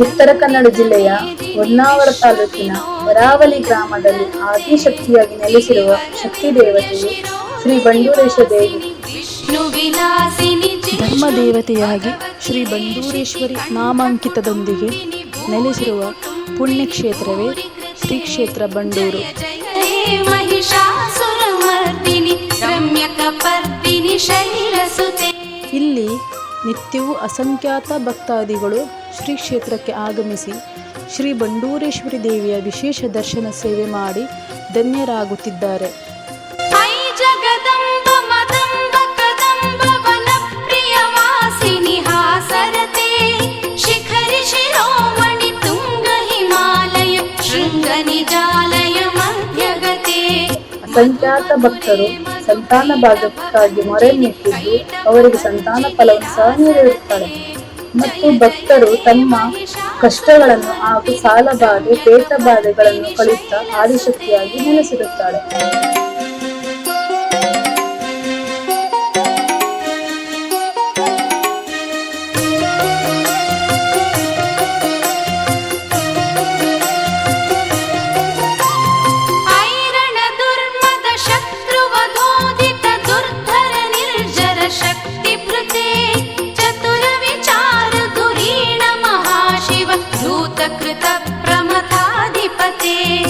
ಉತ್ತರ ಕನ್ನಡ ಜಿಲ್ಲೆಯ ಹೊನ್ನಾವರ ತಾಲೂಕಿನ ವರಾವಲಿ ಗ್ರಾಮದಲ್ಲಿ ಆದಿಶಕ್ತಿಯಾಗಿ ನೆಲೆಸಿರುವ ಶಕ್ತಿ ದೇವತೆಯು ಶ್ರೀ ಬಂಡೂರೇಶ ದೇವಿ. ಧರ್ಮ ದೇವತೆಯಾಗಿ ಶ್ರೀ ಬಂಡೂರೇಶ್ವರಿ ನಾಮಾಂಕಿತದೊಂದಿಗೆ ನೆಲೆಸಿರುವ ಪುಣ್ಯಕ್ಷೇತ್ರವೇ ಶ್ರೀ ಕ್ಷೇತ್ರ ಬಂಡೂರು ನಿತ್ಯವೂ ಅಸಂಖ್ಯಾತ ಭಕ್ತಾದಿಗಳು ಶ್ರೀ ಕ್ಷೇತ್ರಕ್ಕೆ ಆಗಮಿಸಿ ಶ್ರೀ ಬಂಡೂರೇಶ್ವರಿ ದೇವಿಯ ವಿಶೇಷ ದರ್ಶನ ಸೇವೆ ಮಾಡಿ ಧನ್ಯರಾಗುತ್ತಿದ್ದಾರೆ. ಐ ಜಗದಂಬ ಮದಂಬ ಕದಂಬ ವನ ಪ್ರಿಯ ವಾಸಿನಿ ಹಾಸರತೆ. ಶಿಖರಿ ಶಿರೋಮಣಿ ತುಂಗ ಹಿಮಾಲಯ ಶೃಂಗ ನಿಜಾಲಯ ಮಧ್ಯಗತೆ. ಅಸಂಖ್ಯಾತ ಭಕ್ತರು ಸಂತಾನ ಭಾಗಕ್ಕಾಗಿ ಮೊರೆ ಮುಟ್ಟಿದ್ದು ಅವರಿಗೆ ಸಂತಾನ ಫಲವನ್ನು ಸಹ ನೀಡಿರುತ್ತಾರೆ ಮತ್ತು ಭಕ್ತರು ತಮ್ಮ ಕಷ್ಟಗಳನ್ನು ಹಾಗೂ ಸಾಲ ಬಾಧೆ ಪೇಟ ಆದಿಶಕ್ತಿಯಾಗಿ ನೆಲೆಸಿರುತ್ತಾಳೆ सकृतप्रमथाधिपते